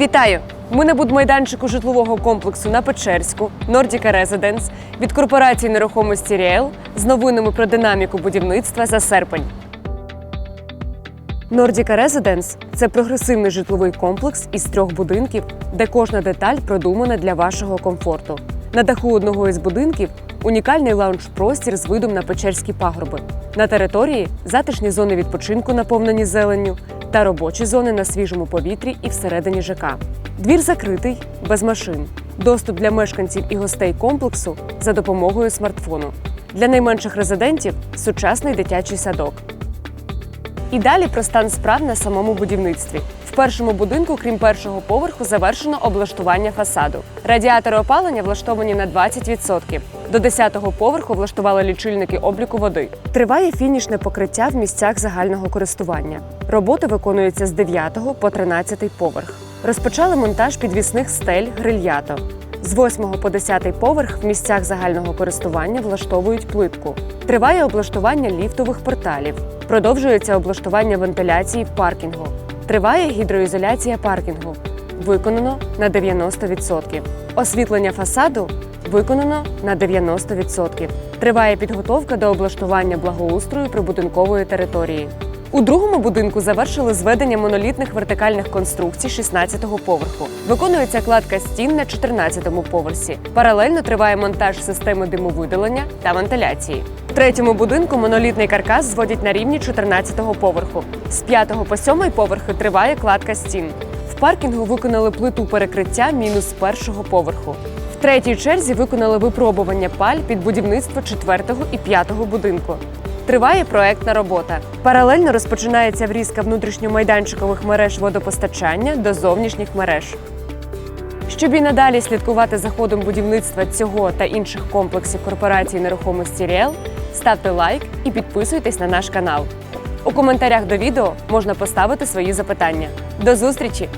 Вітаю! Ми на будмайданчику житлового комплексу на Печерську Nordica Residence від корпорації нерухомості Ріел з новинами про динаміку будівництва за серпень. Nordica Residence – це прогресивний житловий комплекс із трьох будинків, де кожна деталь продумана для вашого комфорту. На даху одного із будинків унікальний лаунж-простір з видом на Печерські пагорби. На території затишні зони відпочинку, наповнені зеленню, та робочі зони на свіжому повітрі і всередині ЖК. Двір закритий, без машин. Доступ для мешканців і гостей комплексу за допомогою смартфону. Для найменших резидентів сучасний дитячий садок. І далі про стан справ на самому будівництві. В першому будинку, крім першого поверху, завершено облаштування фасаду. Радіатори опалення влаштовані на 20%. До 10-го поверху влаштували лічильники обліку води. Триває фінішне покриття в місцях загального користування. Роботи виконуються з 9 по 13 поверх. Розпочали монтаж підвісних стель грильято. З 8 по 10 поверх в місцях загального користування влаштовують плитку. Триває облаштування ліфтових порталів. Продовжується облаштування вентиляції в паркінгу. Триває гідроізоляція паркінгу. Виконано на 90%. Освітлення фасаду виконано на 90%. Триває підготовка до облаштування благоустрою прибудинкової території. У другому будинку завершили зведення монолітних вертикальних конструкцій 16-го поверху. Виконується кладка стін на 14-му поверсі. Паралельно триває монтаж системи димовидалення та вентиляції. В третьому будинку монолітний каркас зводять на рівні 14-го поверху. З 5-го по 7-й поверхи триває кладка стін. В паркінгу виконали плиту перекриття мінус першого поверху. В третій черзі виконали випробування паль під будівництво 4-го і 5-го будинку. Триває проектна робота. Паралельно розпочинається врізка внутрішньомайданчикових мереж водопостачання до зовнішніх мереж. Щоб і надалі слідкувати за ходом будівництва цього та інших комплексів корпорації нерухомості Ріел, ставте лайк і підписуйтесь на наш канал. У коментарях до відео можна поставити свої запитання. До зустрічі!